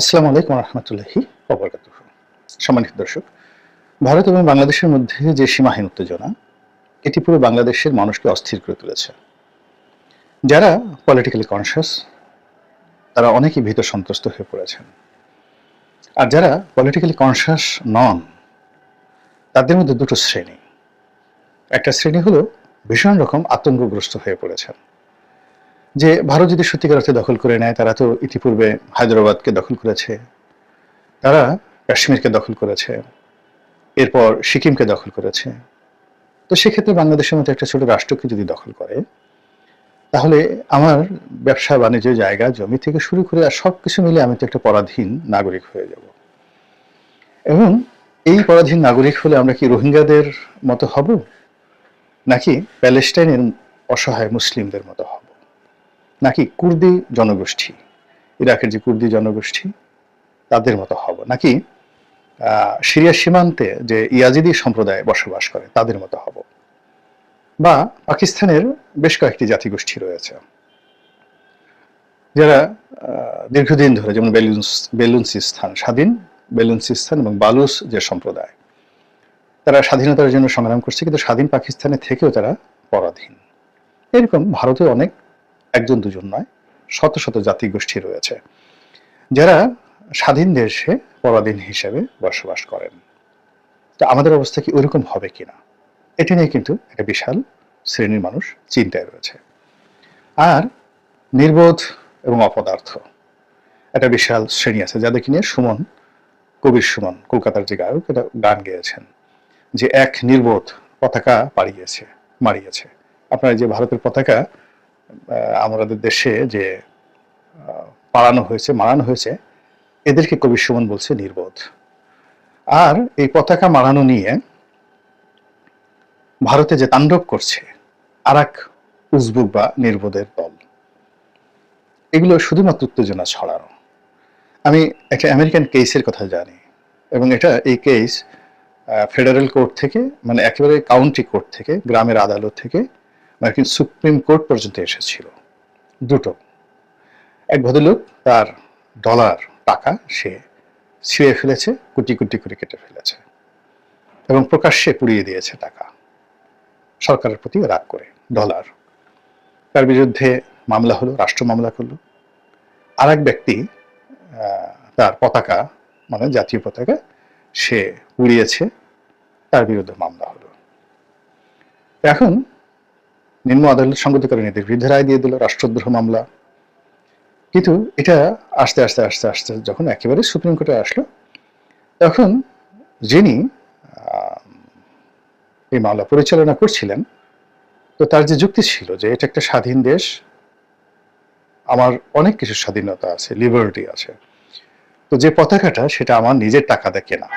আসসালামু আলাইকুম রহমতুল্লাহি সম্মানিত দর্শক, ভারত এবং বাংলাদেশের মধ্যে যে সীমাহীন উত্তেজনা, এটি পুরো বাংলাদেশের মানুষকে অস্থির করে তুলেছে। যারা পলিটিক্যালি কনসিয়াস তারা অনেকেই ভীত সন্ত্রস্ত হয়ে পড়েছেন। আর যারা পলিটিক্যালি কনসিয়াস নন, তাদের মধ্যে দুটো শ্রেণি। একটা শ্রেণি হলো ভীষণ রকম আতঙ্কগ্রস্ত হয়ে পড়েছেন। যে ভারত যদি সত্যিকার অর্থে দখল করে নেয়, তারা তো ইতিপূর্বে হায়দ্রাবাদকে দখল করেছে। তারা কাশ্মীরকে দখল করেছে। এরপর সিকিমকে দখল করেছে। তো সেক্ষেত্রে বাংলাদেশের মতো একটা ছোট রাষ্ট্রকে যদি দখল করে, তাহলে আমার ব্যবসা বাণিজ্য, জায়গা, জমি থেকে শুরু করে আর সব কিছু মিলে আমি তো একটা পরাধীন নাগরিক হয়ে যাব। এবং এই পরাধীন নাগরিক হলে আমরা কি রোহিঙ্গাদের মতো হব? নাকি প্যালেস্টাইনের অসহায় মুসলিমদের মতো নাকি কুর্দি জনগোষ্ঠী? ইরাকের যে কুর্দি জনগোষ্ঠী, তাদের মতো হব। নাকি সিরিয়া সীমান্তে যে ইয়াজিদি সম্প্রদায় বসবাস করে, তাদের মতো হব? বা পাকিস্তানের বেশ কয়েকটি জাতিগোষ্ঠী রয়েছে, যারা দীর্ঘদিন ধরে যেমন বেলুন্স, বেলুনসিস্তান স্বাধীন, বেলুনসিস্তান এবং বালুস যে সম্প্রদায়, তারা স্বাধীনতার জন্য সংগ্রাম করছে, কিন্তু স্বাধীন পাকিস্তানে থেকেও তারা পরাধীন। এরকম ভারতে অনেক একজন দুজন নয়, শত শত জাতিগোষ্ঠী রয়েছে, যারা স্বাধীন দেশে পরাধীন হিসেবে বসবাস করেন। তো আমাদের অবস্থা কি ওইরকম হবে কিনা? এটি নিয়ে কিন্তু একটা বিশাল শ্রেণির মানুষ চিন্তায় রয়েছে। আর নির্বোধ এবং অপদার্থ একটা বিশাল শ্রেণি আছে যাদেরকে নিয়ে সুমন, কবির সুমন, কলকাতার যে গায়ক, এটা গান গেয়েছেন, যে এক নির্বোধ পতাকা পাড়িয়েছে, মারিয়েছে। আপনার যে ভারতের পতাকা আমাদের দেশে যে পাড়ানো হয়েছে, মারানো হয়েছে, এদেরকে কবি সুমন বলছে নির্বোধ। আর এই পতাকা মারানো নিয়ে ভারতে যে তাণ্ডব করছে, আর এক উজবুক বা নির্বোধের দল, এগুলো শুধুমাত্র উত্তেজনা ছড়ানো। আমি একটা আমেরিকান কেসের কথা জানি, এবং এটা এই কেস ফেডারেল কোর্ট থেকে মানে একেবারে কাউন্টি কোর্ট থেকে, গ্রামের আদালত থেকে মার্কিন সুপ্রিম কোর্ট পর্যন্ত এসেছিল। দুটো। এক ভদ্রলোক, তার ডলার টাকা সে ছিঁড়ে ফেলেছে, কুটি কুটি করে কেটে ফেলেছে এবং প্রকাশ্যে পুড়িয়ে দিয়েছে টাকা। সরকারের প্রতি রাগ করে ডলার। তার বিরুদ্ধে মামলা হলো, রাষ্ট্র মামলা করল। আর এক ব্যক্তি তার পতাকা মানে জাতীয় পতাকা, সে উড়িয়েছে তার বিরুদ্ধে মামলা হলো। এখন নিম্ন আদালত সংগতকারী নীতির বিরুদ্ধে রায় দিয়ে দিল রাষ্ট্রদ্রোহ মামলা। কিন্তু এটা আস্তে আস্তে আস্তে আস্তে যখন একেবারে সুপ্রিম কোর্টে আসলো, তখন যিনি এই মামলা পরিচালনা করছিলেন, তো তার যে যুক্তি ছিল যে এটা একটা স্বাধীন দেশ, আমার অনেক কিছু স্বাধীনতা আছে লিবার্টি আছে, তো যে পতাকাটা সেটা আমার নিজের টাকা দিয়ে কেনা।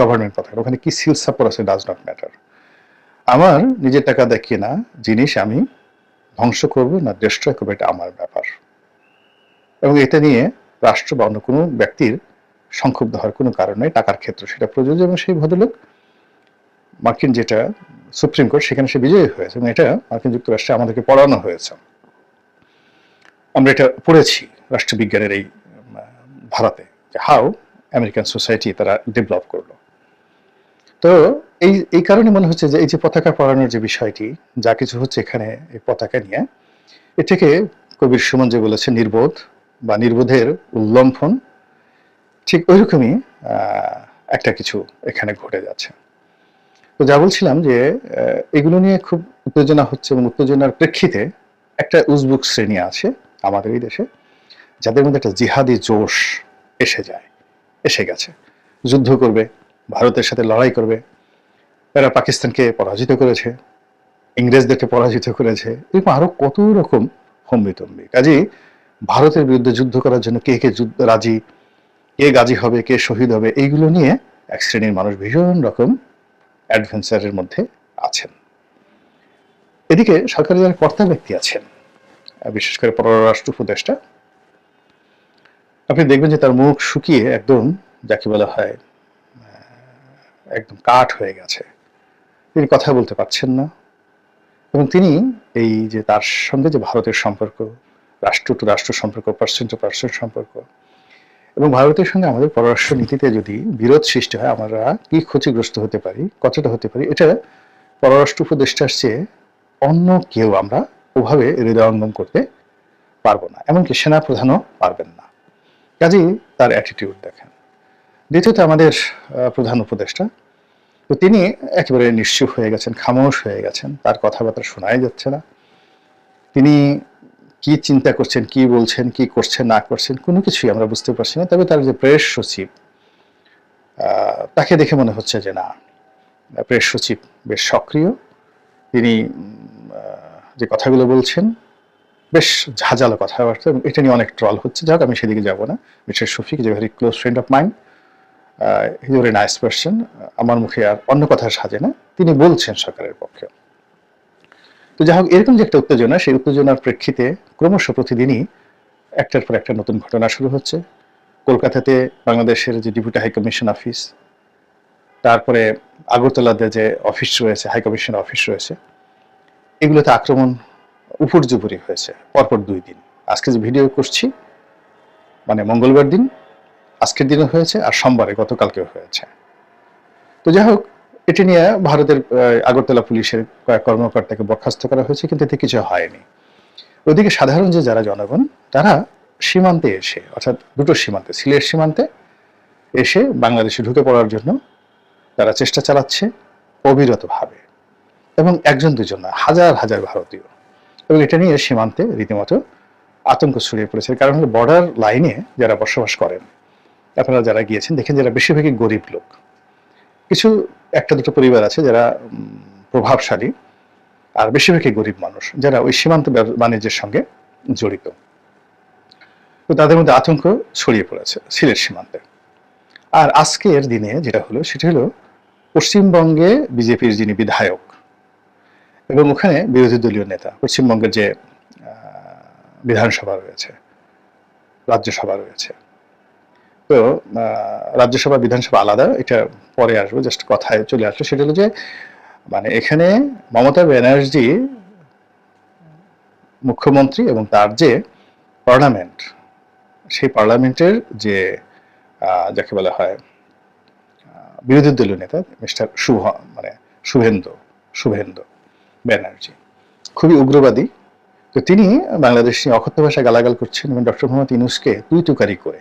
গভর্নমেন্ট পতাকা, ওখানে কি সিল সাপোর্ট আছে ডাজ নট ম্যাটার আমার নিজের টাকা দিয়ে কেনা জিনিস আমি ধ্বংস করব না ডিস্ট্রয় করব, এটা আমার ব্যাপার। এবং এটা নিয়ে রাষ্ট্র বা অন্য কোনো ব্যক্তির সংক্ষুব্ধ হওয়ার কোনো কারণ নেই, টাকার ক্ষেত্রে সেটা প্রযোজ্য এবং সেই ভদ্রলোক মার্কিন যেটা সুপ্রিম কোর্ট, সেখানে সে বিজয়ী হয়েছে এবং এটা মার্কিন যুক্তরাষ্ট্রে আমাদেরকে পড়ানো হয়েছে। আমরা এটা পড়েছি রাষ্ট্রবিজ্ঞানের এই ধারাতে যে হাউ আমেরিকান সোসাইটি তারা ডেভেলপ করল তো এই এই কারণে মনে হচ্ছে যে এই যে পতাকা পড়ানোর যে বিষয়টি, যা কিছু হচ্ছে এখানে এই পতাকা নিয়ে এ থেকে কবির সুমন যে বলেছে, নির্বোধ বা নির্বোধের উল্লম্ফন, ঠিক ওইরকমই একটা কিছু এখানে ঘটে যাচ্ছে। তো যা বলছিলাম যে এগুলো নিয়ে খুব উত্তেজনা হচ্ছে এবং উত্তেজনার প্রেক্ষিতে একটা উজবুক শ্রেণি আছে আমাদের এই দেশে, যাদের মধ্যে একটা জিহাদি জোশ এসে যায়, এসে গেছে, যুদ্ধ করবে ভারতের সাথে লড়াই করবে, এরা পাকিস্তানকে পরাজিত করেছে, ইংরেজদেরকে পরাজিত করেছে, এরকম আরও কত রকম হম্বিতম্বি। কাজেই ভারতের বিরুদ্ধে যুদ্ধ করার জন্য কে কে যুদ্ধ রাজি, কে গাজী হবে, কে শহীদ হবে, এইগুলো নিয়ে এক শ্রেণির মানুষ ভীষণ রকম অ্যাডভেঞ্চারের মধ্যে আছেন। এদিকে সরকারি যারা কর্তা ব্যক্তি আছেন, বিশেষ করে পররাষ্ট্র উপদেষ্টা। আপনি দেখবেন যে তার মুখ শুকিয়ে একদম যাকে বলা হয় একদম কাঠ হয়ে গেছে। তিনি কথা বলতে পারছেন না। এবং তিনি এই যে তার সঙ্গে যে ভারতের সম্পর্ক, রাষ্ট্র টু রাষ্ট্র সম্পর্ক পার্সন টু পার্সন সম্পর্ক, এবং ভারতের সঙ্গে আমাদের পররাষ্ট্র নীতিতে যদি বিরোধ সৃষ্টি হয়, আমরা কি ক্ষতিগ্রস্ত হতে পারি, কতটা হতে পারি, এটা পররাষ্ট্র উপদেষ্টার চেয়ে অন্য কেউ আমরা ওভাবে হৃদয়ঙ্গম করতে পারব না। এমনকি সেনা প্রধানও পারবেন না। কাজেই তার অ্যাটিটিউড দেখেন। দ্বিতীয়ত আমাদের প্রধান উপদেষ্টা, তো তিনি একেবারে নিশ্চুপ হয়ে গেছেন, খামোশ হয়ে গেছেন, তার কথাবার্তা শোনাই যাচ্ছে না। তিনি কি চিন্তা করছেন, কি বলছেন, কি করছেন, না করছেন, কোনো কিছুই আমরা বুঝতে পারছি না, তবে তার যে প্রেস সচিব তাকে দেখে মনে হচ্ছে যে না, প্রেস সচিব বেশ সক্রিয়। তিনি যে কথাগুলো বলছেন, বেশ ঝাঁঝালো কথাবার্তা, এবং এটা নিয়ে অনেক ট্রল হচ্ছে। যাক, আমি সেদিকে যাব না। মিস্টার শফিক, যে very close friend of mind he nice person আমার মুখে আর অন্য কথা সাজে না। তিনি বলছেন সরকারের পক্ষে। তো যাই হোক, এরকম যে একটা উত্তেজনা, সেই উত্তেজনার প্রেক্ষিতে ক্রমশ প্রতিদিনই একটার পর একটা নতুন ঘটনা শুরু হচ্ছে। কলকাতাতে বাংলাদেশের যে ডেপুটি হাইকমিশন অফিস তারপরে আগরতলাতে যে অফিস রয়েছে হাইকমিশন অফিস রয়েছে, এগুলোতে আক্রমণ উপর্যুপরি হয়েছে। পরপর দুই দিন। আজকে যে ভিডিও করছি মানে মঙ্গলবার দিন আজকের দিনও হয়েছে আর সোমবারে গতকালকেও হয়েছে। তো যাই হোক, এটি নিয়ে ভারতের আগরতলা পুলিশের কয়েক কর্মকর্তাকে বরখাস্ত করা হয়েছে, কিন্তু এতে কিছু হয়নি। ওদিকে সাধারণ যে যারা জনগণ, তারা সীমান্তে এসে, অর্থাৎ দুটো সীমান্তে, সিলেট সীমান্তে এসে বাংলাদেশে ঢুকে পড়ার জন্য তারা চেষ্টা চালাচ্ছে অবিরতভাবে। এবং একজন দুজন না, হাজার হাজার ভারতীয়। এবং এটা নিয়ে সীমান্তে রীতিমতো আতঙ্ক ছড়িয়ে পড়েছে। কারণ হলো বর্ডার লাইনে যারা বসবাস করেন আপনারা যারা গিয়েছেন, দেখেন যারা বেশিরভাগই গরিব লোক। কিছু একটা দুটো পরিবার আছে যারা প্রভাবশালী আর বেশিরভাগই গরিব মানুষ যারা ওই সীমান্ত বাণিজ্যের সঙ্গে জড়িত। তো তাদের মধ্যে আতঙ্ক ছড়িয়ে পড়েছে সিলেট সীমান্তে। আর আজকের দিনে যেটা হলো, সেটা হলো পশ্চিমবঙ্গে বিজেপির যিনি বিধায়ক এবং ওখানে বিরোধী দলীয় নেতা, পশ্চিমবঙ্গের যে বিধানসভা রয়েছে, রাজ্যসভা রয়েছে তো রাজ্যসভা, বিধানসভা আলাদা, এটা পরে আসব, জাস্ট কথায় চলে আসলো সেটা হলো যে মানে এখানে মমতা ব্যানার্জি মুখ্যমন্ত্রী এবং তার যে পার্লামেন্ট, সেই পার্লামেন্টের যে যাকে বলা হয় বিরোধী দলীয় নেতা, মিস্টার শুভ মানে শুভেন্দু শুভেন্দু ব্যানার্জি, খুবই উগ্রবাদী। তো তিনি বাংলাদেশ নিয়ে অকথ্য ভাষায় গালাগাল করছেন এবং ডক্টর মোহাম্মদ ইনুসকে তুই তুকারি করে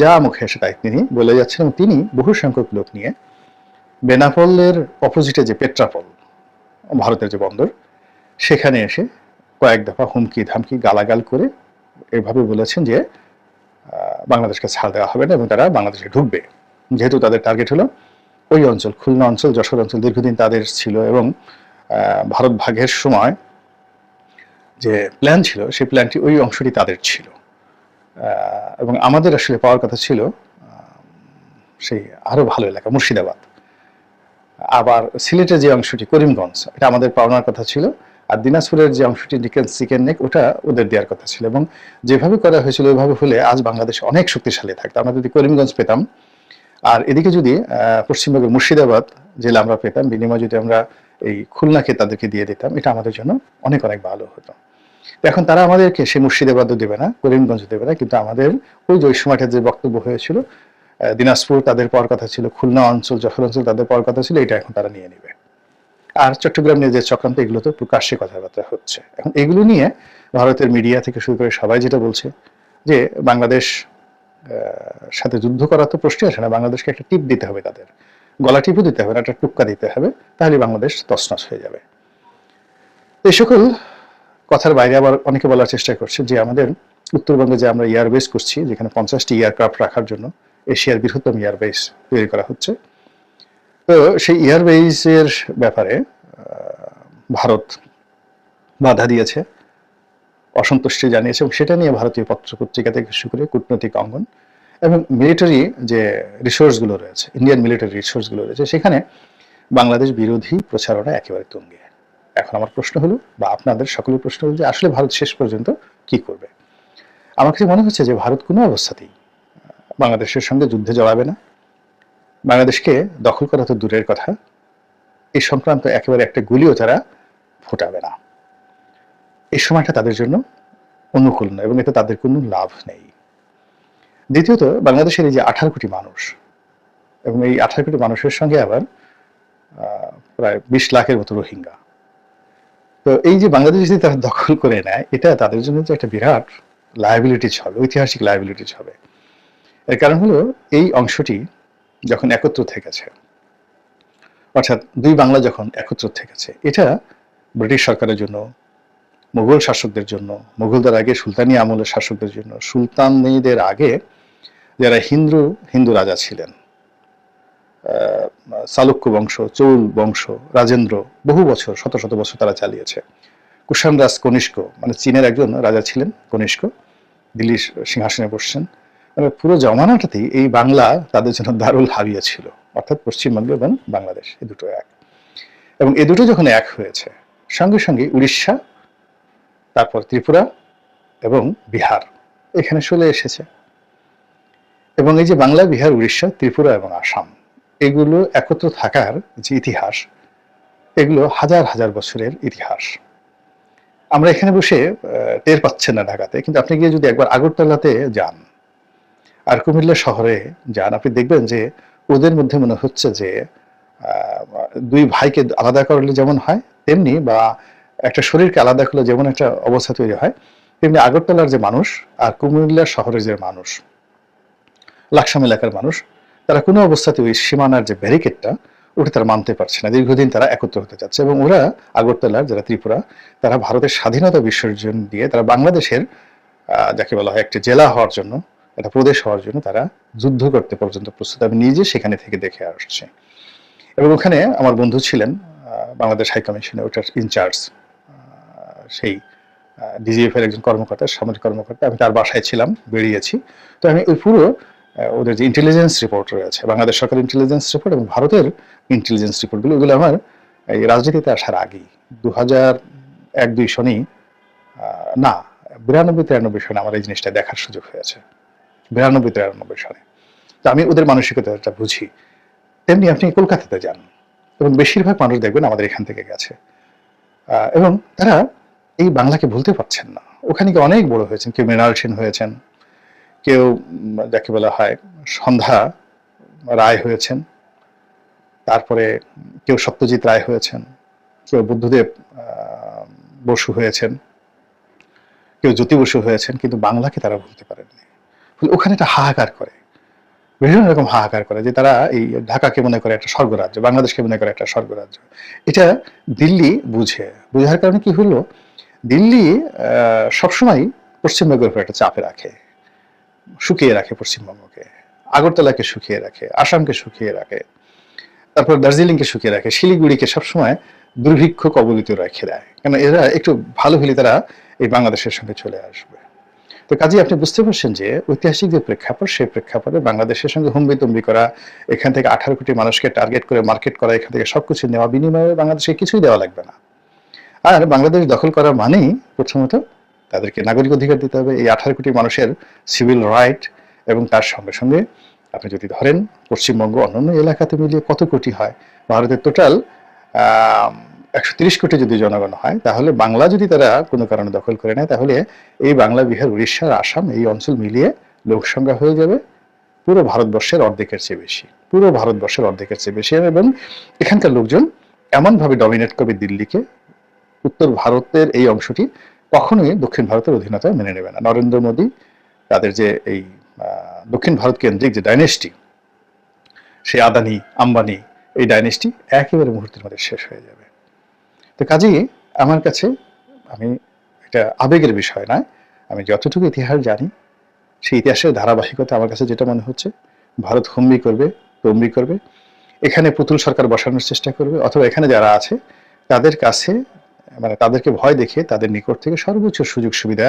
যা মুখে এসে তাই তিনি বলে যাচ্ছেন তিনি বহু সংখ্যক লোক নিয়ে বেনাপোলের অপোজিটে যে পেট্রাপোল, ভারতের যে বন্দর, সেখানে এসে কয়েক দফা হুমকি ধামকি গালাগাল করে এভাবে বলেছেন যে বাংলাদেশকে ছাড় দেওয়া হবে না এবং তারা বাংলাদেশে ঢুকবে। যেহেতু তাদের টার্গেট হলো ওই অঞ্চল, খুলনা অঞ্চল, যশোর অঞ্চল দীর্ঘদিন তাদের ছিল এবং ভারত ভাগের সময় যে প্ল্যান ছিল, সেই প্ল্যানটি ওই অংশটি তাদের ছিল। এবং আমাদের আসলে পাওয়ার কথা ছিল সেই আরও ভালো এলাকা, মুর্শিদাবাদ। আবার সিলেটের যে অংশটি, করিমগঞ্জ, এটা আমাদের পাওনার কথা ছিল, আর দিনাজপুরের যে অংশটি নিকেন সিকেন নেক, ওটা ওদের দেওয়ার কথা ছিল। এবং যেভাবে করা হয়েছিল, ওইভাবে হলে আজ বাংলাদেশ অনেক শক্তিশালী থাকতো। আমরা যদি করিমগঞ্জ পেতাম, আর এদিকে যদি পশ্চিমবঙ্গের মুর্শিদাবাদ জেলা আমরা পেতাম, বিনিময়ে যদি আমরা এই খুলনাকে তাদেরকে দিয়ে দিতাম, এটা আমাদের জন্য অনেক অনেক ভালো হতো। এখন তারা আমাদেরকে সে মুর্শিদাবাদও দেবে না, করিমগঞ্জ দেবে না, কিন্তু আমাদের ওই যে যে বক্তব্য হয়েছিল দিনাজপুর তাদের পাওয়ার কথা ছিল, খুলনা অঞ্চল, যশোর অঞ্চল তাদের পাওয়ার কথা ছিল, এটা এখন তারা নিয়ে নেবে। আর চট্টগ্রাম নিয়ে যে চক্রান্ত, এগুলো তো প্রকাশ্যে কথাবার্তা হচ্ছে। এখন এগুলো নিয়ে ভারতের মিডিয়া থেকে শুরু করে সবাই যেটা বলছে, যে বাংলাদেশ সাথে যুদ্ধ করা তো প্রশ্নই আসে না, বাংলাদেশকে একটা টিপ দিতে হবে তাদের। গলা টিপও দিতে হবে না, একটা টুক্কা দিতে হবে, তাহলে বাংলাদেশ তছনছ হয়ে যাবে। এই সকল কথার বাইরে আবার অনেকে বলার চেষ্টা করছে যে আমাদের উত্তরবঙ্গে যে আমরা এয়ারবেস করছি, যেখানে পঞ্চাশটি এয়ারক্রাফট রাখার জন্য এশিয়ার বৃহত্তম এয়ারবেস তৈরি করা হচ্ছে। তো সেই এয়ারবেসের ব্যাপারে ভারত বাধা দিয়েছে, অসন্তুষ্টি জানিয়েছে এবং সেটা নিয়ে ভারতীয় পত্র পত্রিকা থেকে শুরু করে কূটনৈতিক অঙ্গন এবং মিলিটারি যে রিসোর্সগুলো রয়েছে ইন্ডিয়ান মিলিটারি রিসোর্সগুলো রয়েছে, সেখানে বাংলাদেশ বিরোধী প্রচারণা একেবারে তুঙ্গে। এখন আমার প্রশ্ন হলো, বা আপনাদের সকলের প্রশ্ন হলো যে, আসলে ভারত শেষ পর্যন্ত কি করবে? আমার কাছে মনে হচ্ছে যে, ভারত কোনো অবস্থাতেই বাংলাদেশের সঙ্গে যুদ্ধে জড়াবে না। বাংলাদেশকে দখল করা তো দূরের কথা। এই সংক্রান্ত একেবারে একটা গুলিও তারা ফোটাবে না। এই সময়টা তাদের জন্য অনুকূল নয়, এবং এতে তাদের কোনো লাভ নেই। দ্বিতীয়ত, বাংলাদেশের এই যে আঠারো কোটি মানুষ, এবং এই আঠারো কোটি মানুষের সঙ্গে আবার প্রায় বিশ লাখের মতো রোহিঙ্গা তো এই যে বাংলাদেশ যদি তারা দখল করে নেয়, এটা তাদের জন্য তো একটা বিরাট লায়াবিলিটিস হবে ঐতিহাসিক লায়াবিলিটিস হবে এর কারণ হলো এই অংশটি যখন একত্র থেকেছে অর্থাৎ দুই বাংলা যখন একত্র থেকেছে এটা ব্রিটিশ সরকারের জন্য মুঘল শাসকদের জন্য মুঘলদের আগে সুলতানি আমলের শাসকদের জন্য, সুলতানদের আগে যারা হিন্দু হিন্দু রাজা ছিলেন চালুক্য বংশ, চৌল বংশ, রাজেন্দ্র বহু বছর, শত শত বছর তারা চালিয়েছে। কুষাণ কনিষ্ক মানে চীনের একজন রাজা ছিলেন, কনিষ্ক, দিল্লির সিংহাসনে বসছেন। মানে পুরো জমানাটাতেই এই বাংলা তাদের জন্য দারুল হাবিয়া ছিল, অর্থাৎ পশ্চিমবঙ্গ এবং বাংলাদেশ এই দুটো এক। এবং এ দুটো যখন এক হয়েছে, সঙ্গে সঙ্গে উড়িষ্যা, তারপর ত্রিপুরা এবং বিহার এখানে চলে এসেছে। এবং এই যে বাংলা, বিহার, উড়িষ্যা, ত্রিপুরা এবং আসাম এগুলো একত্র থাকার যে ইতিহাস, এগুলো হাজার হাজার বছরের ইতিহাস। আমরা এখানে বসে টের পাচ্ছেন না ঢাকাতে, কিন্তু আপনি গিয়ে যদি একবার আগরতলাতে যান আর কুমিল্লা শহরে যান, আপনি দেখবেন যে ওদের মধ্যে মনে হচ্ছে যে দুই ভাইকে আলাদা করলে যেমন হয়, তেমনি বা একটা শরীরকে আলাদা করলে যেমন একটা অবস্থা তৈরি হয়, তেমনি আগরতলার যে মানুষ আর কুমিল্লা শহরের যে মানুষ, লাকসাম এলাকার মানুষ তারা কোনো অবস্থাতে ওই সীমানার যে ব্যারিকেডটা ওটা তারা মানতে পারছে না। দীর্ঘদিন তারা একত্র হতে চাচ্ছে এবং ওরা আগরতলার যারা ত্রিপুরা, তারা ভারতের স্বাধীনতা বিসর্জন দিয়ে তারা বাংলাদেশের যাকে বলা হয় একটি জেলা হওয়ার জন্য, একটা প্রদেশ হওয়ার জন্য তারা যুদ্ধ করতে পর্যন্ত প্রস্তুত। আমি নিজে সেখানে থেকে দেখে আসছি। এবং ওখানে আমার বন্ধু ছিলেন বাংলাদেশ হাই কমিশনে ওটার ইনচার্জ সেই ডিজিএফ এর একজন কর্মকর্তা, সামরিক কর্মকর্তা। আমি তার বাসায় ছিলাম, বেরিয়েছি। তো আমি ওই পুরো ওদের যে ইন্টেলিজেন্স রিপোর্ট রয়েছে বাংলাদেশ সরকার ইন্টেলিজেন্স রিপোর্ট এবং ভারতের ইন্টেলিজেন্স রিপোর্টগুলো ওগুলো আমার এই রাজনীতিতে আসার আগেই দু হাজার এক দুই আহ, না বিরানব্বই তিরানব্বই সনে আমার এই জিনিসটা দেখার সুযোগ হয়েছে। বিরানব্বই তিরানব্বই সনে তো আমি ওদের মানসিকতাটা বুঝি। তেমনি আপনি কলকাতাতে যান এবং বেশিরভাগ মানুষ দেখবেন আমাদের এখান থেকে গেছে। এবং তারা এই বাংলাকে ভুলতে পারছেন না। ওখানে গিয়ে অনেক বড় হয়েছেন কেউ মৃণাল সেন হয়েছেন কেউ যাকে বলা হয় সন্ধ্যা রায় হয়েছেন, তারপরে কেউ সত্যজিৎ রায় হয়েছেন, কেউ বুদ্ধদেব বসু হয়েছেন, কেউ জ্যোতি বসু হয়েছেন, কিন্তু বাংলাকে তারা ভুলতে পারেননি। ওখানে একটা হাহাকার করে, বিভিন্ন রকম হাহাকার করে যে তারা এই ঢাকাকে মনে করে একটা স্বর্গরাজ্য, বাংলাদেশকে মনে করে একটা স্বর্গরাজ্য। এটা দিল্লি বুঝে, বুঝার কারণে কি হলো? দিল্লি সবসময় পশ্চিমবঙ্গের উপর একটা চাপে রাখে। শুকিয়ে রাখে পশ্চিমবঙ্গকে। আগরতলাকে শুকিয়ে রাখে, আসামকে শুকিয়ে রাখে, তারপর দার্জিলিংকে শুকিয়ে রাখে, শিলিগুড়িকে সবসময় দুর্ভিক্ষ কবলিত রেখে দেয়। কেন এরা একটু ভালো হলে তারা এই বাংলাদেশের সঙ্গে চলে আসবে। তো কাজে আপনি বুঝতে পারছেন যে ঐতিহাসিক যে প্রেক্ষাপট, সেই প্রেক্ষাপটে বাংলাদেশের সঙ্গে হুম্বি তুম্বি করা, এখান থেকে আঠারো কোটি মানুষকে টার্গেট করে মার্কেট করা, এখান থেকে সবকিছু নেওয়া বিনিময়ে বাংলাদেশে কিছুই দেওয়া লাগবে না। আর বাংলাদেশ দখল করা মানেই প্রথমত তাদেরকে নাগরিক অধিকার দিতে হবে। এই আঠারো কোটি মানুষের সিভিল রাইট এবং তার সঙ্গে সঙ্গে আপনি যদি ধরেন, পশ্চিমবঙ্গ অন্যান্য এলাকাতে মিলিয়ে কত কোটি হয়? ভারতের টোটাল একশো তিরিশ কোটি যদি জনগণ হয়, তাহলে বাংলা যদি তারা কোনো কারণে দখল করে নেয়, তাহলে এই বাংলা, বিহার উড়িষ্যার আসাম এই অঞ্চল মিলিয়ে লোক সংখ্যা হয়ে যাবে পুরো ভারতবর্ষের অর্ধেকের চেয়ে বেশি। পুরো ভারতবর্ষের অর্ধেকের চেয়ে বেশি। এবং এখানকার লোকজন এমনভাবে ডমিনেট করবে দিল্লিকে। উত্তর ভারতের এই অংশটি কখনোই দক্ষিণ ভারতের অধীনতা মেনে নেবে না। নরেন্দ্র মোদী তাদের যে এই দক্ষিণ ভারত কেন্দ্রিক যে ডাইনেস্টি সেই আদানি, আম্বানি, এই ডাইনেস্টি একেবারে মুহূর্তের মধ্যে শেষ হয়ে যাবে। তো কাজেই আমার কাছে আমি এটা আবেগের বিষয় নয়, আমি যতটুকু ইতিহাস জানি, সেই ইতিহাসের ধারাবাহিকতা আমার কাছে যেটা মনে হচ্ছে, ভারত হুম্বি করবে, তম্বি করবে, এখানে পুতুল সরকার বসানোর চেষ্টা করবে, অথবা এখানে যারা আছে, তাদের কাছে মানে তাদেরকে ভয় দেখে তাদের নিকট থেকে সর্বোচ্চ সুযোগ সুবিধা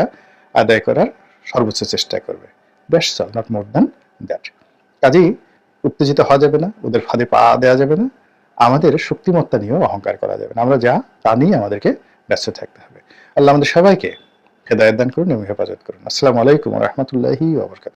আদায় করার সর্বোচ্চ চেষ্টা করবে। ব্যাস নট মোর দ্যান দ্যাট কাজেই উত্তেজিত হওয়া যাবে না, ওদের ফাঁদে পা দেওয়া যাবে না, আমাদের শক্তিমত্তা নিয়েও অহংকার করা যাবে না। আমরা যা, তা নিয়ে আমাদেরকে ব্যস্ত থাকতে হবে। আল্লাহ আমাদের সবাইকে হেদায়ত দান করুন এবং হেফাজত করুন। আসসালামু আলাইকুম রহমতুল্লাহি